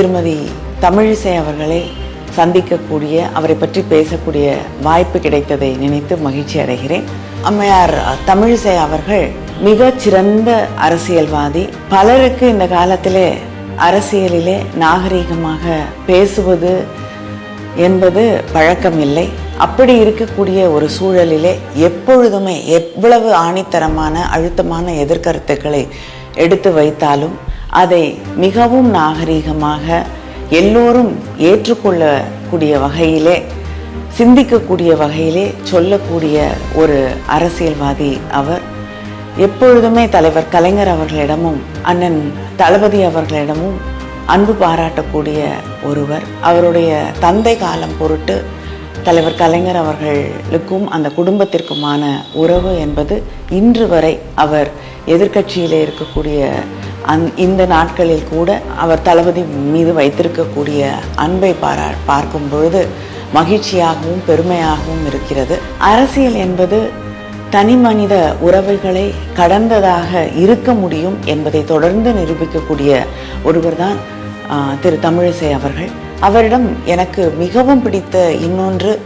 திருமதி தமிழிசை அவர்களை சந்திக்கக்கூடிய அவரை பற்றி பேசக்கூடிய வாய்ப்பு கிடைத்ததை நினைத்து மகிழ்ச்சி அடைகிறேன். அம்மையார் தமிழிசை அவர்கள் மிக சிறந்த அரசியல்வாதி. பலருக்கு இந்த காலத்திலே அரசியலிலே நாகரீகமாக பேசுவது என்பது பழக்கமில்லை. அப்படி இருக்கக்கூடிய ஒரு சூழலிலே எப்பொழுதுமே எவ்வளவு ஆணித்தரமான அழுத்தமான எதிர்கருத்துக்களை எடுத்து வைத்தாலும் அதை மிகவும் நாகரீகமாக எல்லோரும் ஏற்றுக்கொள்ளக்கூடிய வகையிலே சிந்திக்கக்கூடிய வகையிலே சொல்லக்கூடிய ஒரு அரசியல்வாதி அவர். எப்பொழுதுமே தலைவர் கலைஞர் அவர்களிடமும் அண்ணன் தளபதி அவர்களிடமும் அன்பு பாராட்டக்கூடிய ஒருவர். அவருடைய தந்தை காலம் பொருட்டு தலைவர் கலைஞர் அவர்களுக்கும் அந்த குடும்பத்திற்குமான உறவு என்பது இன்று வரை அவர் எதிர்க்கட்சியிலே இருக்கக்கூடிய அந் இந்த நாட்களில் கூட அவர் தளபதி மீது வைத்திருக்கக்கூடிய அன்பை பாரா பார்க்கும் பொழுது மகிழ்ச்சியாகவும் பெருமையாகவும் இருக்கிறது. அரசியல் என்பது தனி மனித உறவுகளை கடந்ததாக இருக்க முடியும் என்பதை தொடர்ந்து நிரூபிக்கக்கூடிய ஒருவர்தான் தான் திரு தமிழிசை அவர்கள். அவரிடம் எனக்கு மிகவும் பிடித்த இன்னொன்று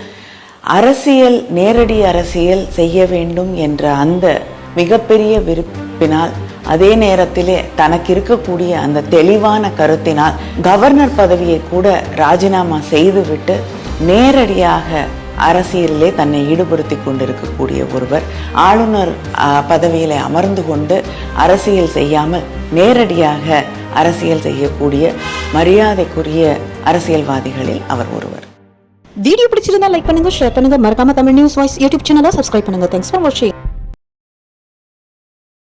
அரசியல் நேரடி அரசியல் செய்ய வேண்டும் என்ற அந்த மிகப்பெரிய விருப்பினால் அதே நேரத்திலே தனக்கு இருக்கக்கூடிய அந்த தெளிவான கருத்தினால் கவர்னர் பதவியை கூட ராஜினாமா செய்துவிட்டு நேரடியாக அரசியலிலே தன்னை ஈடுபடுத்தி கொண்டிருக்கக்கூடிய ஒருவர் ஆளுநர் பதவியில் அமர்ந்து கொண்டு அரசியல் செய்யாமல் நேரடியாக அரசியல் செய்யக்கூடிய மரியாதைக்குரிய அரசியல்வாதிகளில் அவர் ஒருவர். வீடியோ பிடிச்சிருந்தா லைக் பண்ணுங்க ஷேர் பண்ணுங்க. மறக்காம தமிழ் நியூஸ் வாய்ஸ் யூடியூப் சேனலை சப்ஸ்கிரைப் பண்ணுங்க. தேங்க்ஸ் ஃபார் வாட்சிங்